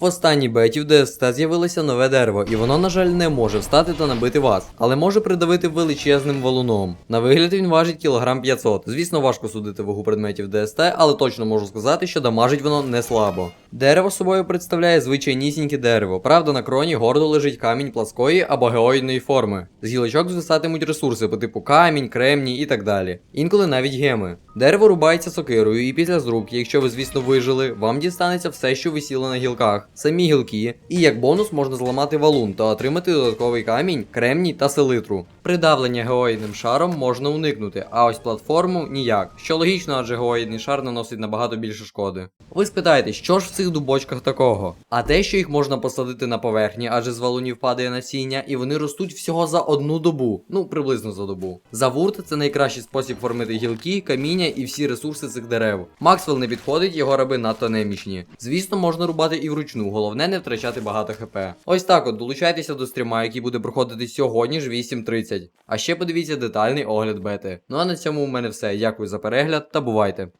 В останній беті в ДСТ з'явилося нове дерево, і воно, на жаль, не може встати та набити вас, але може придавити величезним валуном. На вигляд він важить кілограм 500. Звісно, важко судити вагу предметів ДСТ, але точно можу сказати, що дамажить воно не слабо. Дерево собою представляє звичайнісіньке дерево. Правда, на кроні гордо лежить камінь пласкої або геоїдної форми. З гілочок звисатимуть ресурси по типу камінь, кремній і так далі. Інколи навіть геми. Дерево рубається сокирою, і після зрубки, якщо ви, звісно, вижили, вам дістанеться все, що висіло на гілках, самі гілки, і як бонус можна зламати валун та отримати додатковий камінь, кремній та селитру. Придавлення геоїдним шаром можна уникнути, а ось платформу ніяк. Що логічно, адже геоїдний шар наносить набагато більше шкоди. Ви спитаєте, що ж в цих дубочках такого? А те, що їх можна посадити на поверхні, адже з валунів падає насіння, і вони ростуть всього за одну добу, ну приблизно за добу. Завурт це найкращий спосіб формити гілки, каміння і всі ресурси цих дерев. Максвелл не підходить, його раби надто немічні. Звісно, можна рубати і вручну, головне не втрачати багато хп. Ось так от долучайтеся до стріма, який буде проходити сьогодні ж 8.30. А ще подивіться детальний огляд бети. Ну а на цьому у мене все. Дякую за перегляд та бувайте.